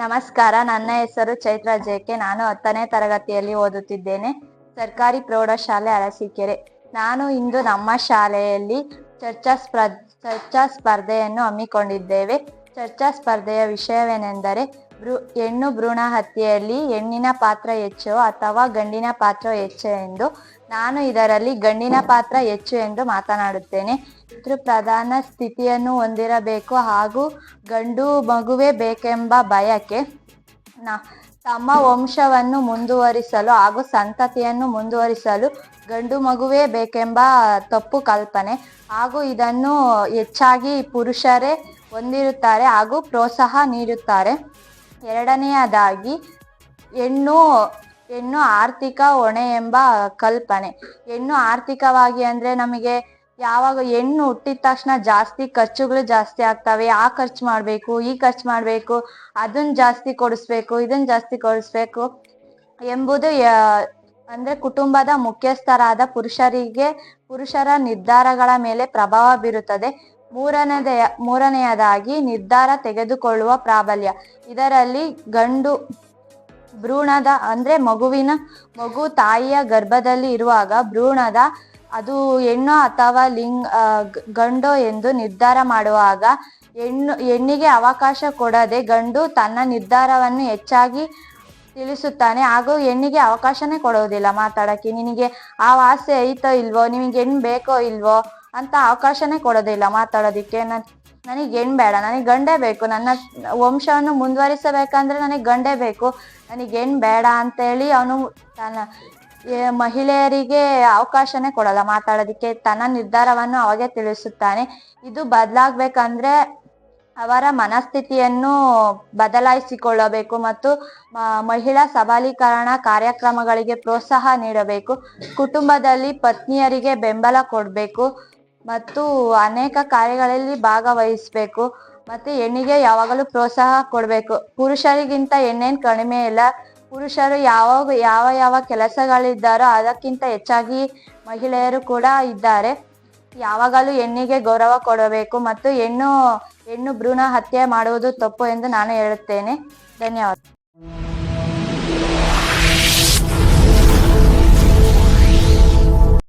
ನಮಸ್ಕಾರ. ನನ್ನ ಹೆಸರು ಚೈತ್ರ ಜೆಕೆ ನಾನು ಹತ್ತನೇ ತರಗತಿಯಲ್ಲಿ ಓದುತ್ತಿದ್ದೇನೆ. ಸರ್ಕಾರಿ ಪ್ರೌಢಶಾಲೆ ಅರಸೀಕೆರೆ. ನಾನು ಇಂದು ನಮ್ಮ ಶಾಲೆಯಲ್ಲಿ ಚರ್ಚಾ ಸ್ಪರ್, ಚರ್ಚಾ ಸ್ಪರ್ಧೆಯನ್ನು ಹಮ್ಮಿಕೊಂಡಿದ್ದೇವೆ. ಚರ್ಚಾ ಸ್ಪರ್ಧೆಯ ವಿಷಯವೇನೆಂದರೆ, ಭ್ರೂ, ಹೆಣ್ಣು ಭ್ರೂಣ ಹತ್ಯೆಯಲ್ಲಿ ಹೆಣ್ಣಿನ ಪಾತ್ರ ಹೆಚ್ಚೋ ಅಥವಾ ಗಂಡಿನ ಪಾತ್ರ ಹೆಚ್ಚೋ ಎಂದು ನಾನು ಇದರಲ್ಲಿ ಗಂಡಿನ ಪಾತ್ರ ಹೆಚ್ಚು ಎಂದು ಮಾತನಾಡುತ್ತೇನೆ. ಪ್ರಧಾನ ಸ್ಥಿತಿಯನ್ನು ಹೊಂದಿರಬೇಕು ಹಾಗೂ ಗಂಡು ಮಗುವೇ ಬೇಕೆಂಬ ಬಯಕೆ ನ- ತಮ್ಮ ವಂಶವನ್ನು ಮುಂದುವರಿಸಲು ಹಾಗೂ ಸಂತತಿಯನ್ನು ಮುಂದುವರಿಸಲು ಗಂಡು ಮಗುವೇ ಬೇಕೆಂಬ ತಪ್ಪು ಕಲ್ಪನೆ ಹಾಗೂ ಇದನ್ನು ಹೆಚ್ಚಾಗಿ ಪುರುಷರೇ ಹೊಂದಿರುತ್ತಾರೆ ಹಾಗೂ ಪ್ರೋತ್ಸಾಹ ನೀಡುತ್ತಾರೆ. ಎರಡನೆಯದಾಗಿ ಹೆಣ್ಣು ಹೆಣ್ಣು ಆರ್ಥಿಕ ಹೊಣೆ ಎಂಬ ಕಲ್ಪನೆ. ಹೆಣ್ಣು ಆರ್ಥಿಕವಾಗಿ ಅಂದ್ರೆ ನಮಗೆ ಯಾವಾಗ ಹೆಣ್ಣು ಹುಟ್ಟಿದ ತಕ್ಷಣ ಜಾಸ್ತಿ ಖರ್ಚುಗಳು ಜಾಸ್ತಿ ಆಗ್ತವೆ. ಆ ಖರ್ಚು ಮಾಡಬೇಕು, ಈ ಖರ್ಚು ಮಾಡಬೇಕು ಅದನ್ನ ಜಾಸ್ತಿ ಕೊಡಿಸ್ಬೇಕು ಇದನ್ನ ಜಾಸ್ತಿ ಕೊಡಿಸ್ಬೇಕು ಎಂಬುದು ಅಂದ್ರೆ ಕುಟುಂಬದ ಮುಖ್ಯಸ್ಥರಾದ ಪುರುಷರಿಗೆ ಪುರುಷರ ನಿರ್ಧಾರಗಳ ಮೇಲೆ ಪ್ರಭಾವ ಬೀರುತ್ತದೆ. ಮೂರನೇದ, ಮೂರನೆಯದಾಗಿ ನಿರ್ಧಾರ ತೆಗೆದುಕೊಳ್ಳುವ ಪ್ರಾಬಲ್ಯ. ಇದರಲ್ಲಿ ಗಂಡು ಭ್ರೂಣದ, ಅಂದ್ರೆ ಮಗುವಿನ ಮಗು ತಾಯಿಯ ಗರ್ಭದಲ್ಲಿ ಇರುವಾಗ ಭ್ರೂಣದ, ಅದು ಹೆಣ್ಣು ಅಥವಾ ಲಿಂಗ ಗಂಡೋ ಎಂದು ನಿರ್ಧಾರ ಮಾಡುವಾಗ ಹೆಣ್ಣು, ಹೆಣ್ಣಿಗೆ ಅವಕಾಶ ಕೊಡದೆ ಗಂಡು ತನ್ನ ನಿರ್ಧಾರವನ್ನು ಹೆಚ್ಚಾಗಿ ತಿಳಿಸುತ್ತಾನೆ. ಹಾಗೂ ಹೆಣ್ಣಿಗೆ ಅವಕಾಶನೇ ಕೊಡೋದಿಲ್ಲ ಮಾತಾಡಕ್ಕೆ ನಿನಗೆ ಆ ಆಸೆ ಐತೋ ಇಲ್ವೋ? ನಿಮಗೆ ಹೆಣ್ಣು ಬೇಕೋ ಇಲ್ವೋ? ಅಂತ ಅವಕಾಶನೇ ಕೊಡೋದಿಲ್ಲ ಮಾತಾಡೋದಿಕ್ಕೆ. ನನ್ ನನಗೆ ಹೆಣ್ ಬೇಡ, ನನಗೆ ಗಂಡೇ ಬೇಕು. ನನ್ನ ವಂಶವನ್ನು ಮುಂದುವರಿಸಬೇಕಂದ್ರೆ ನನಗೆ ಗಂಡೇ ಬೇಕು. ನನಗೆ ಹೆಣ್ ಬೇಡ ಅಂತೇಳಿ ಅವನು ತನ್ನ ಮಹಿಳೆಯರಿಗೆ ಅವಕಾಶನೇ ಕೊಡಲ್ಲ ಮಾತಾಡೋದಿಕ್ಕೆ. ತನ್ನ ನಿರ್ಧಾರವನ್ನು ಅವಾಗೆ ತಿಳಿಸುತ್ತಾನೆ. ಇದು ಬದಲಾಗ್ಬೇಕಂದ್ರೆ ಅವರ ಮನಸ್ಥಿತಿಯನ್ನು ಬದಲಾಯಿಸಿಕೊಳ್ಳಬೇಕು ಮತ್ತು ಮಹಿಳಾ ಸಬಲೀಕರಣ ಕಾರ್ಯಕ್ರಮಗಳಿಗೆ ಪ್ರೋತ್ಸಾಹ ನೀಡಬೇಕು. ಕುಟುಂಬದಲ್ಲಿ ಪತ್ನಿಯರಿಗೆ ಬೆಂಬಲ ಕೊಡಬೇಕು. ಮತ್ತು ಅನೇಕ ಕಾರ್ಯಗಳಲ್ಲಿ ಭಾಗವಹಿಸಬೇಕು. ಮತ್ತೆ ಹೆಣ್ಣಿಗೆ ಯಾವಾಗಲೂ ಪ್ರೋತ್ಸಾಹ ಕೊಡಬೇಕು. ಪುರುಷರಿಗಿಂತ ಹೆಣ್ಣೇನು ಕಡಿಮೆ ಇಲ್ಲ. ಪುರುಷರು ಯಾವಾಗ ಯಾವ ಯಾವ ಕೆಲಸಗಳಿದ್ದಾರೋ ಅದಕ್ಕಿಂತ ಹೆಚ್ಚಾಗಿ ಮಹಿಳೆಯರು ಕೂಡ ಇದ್ದಾರೆ. ಯಾವಾಗಲೂ ಹೆಣ್ಣಿಗೆ ಗೌರವ ಕೊಡಬೇಕು ಮತ್ತು ಹೆಣ್ಣು ಹೆಣ್ಣು ಭ್ರೂಣ ಹತ್ಯೆ ಮಾಡುವುದು ತಪ್ಪು ಎಂದು ನಾನು ಹೇಳುತ್ತೇನೆ. ಧನ್ಯವಾದ.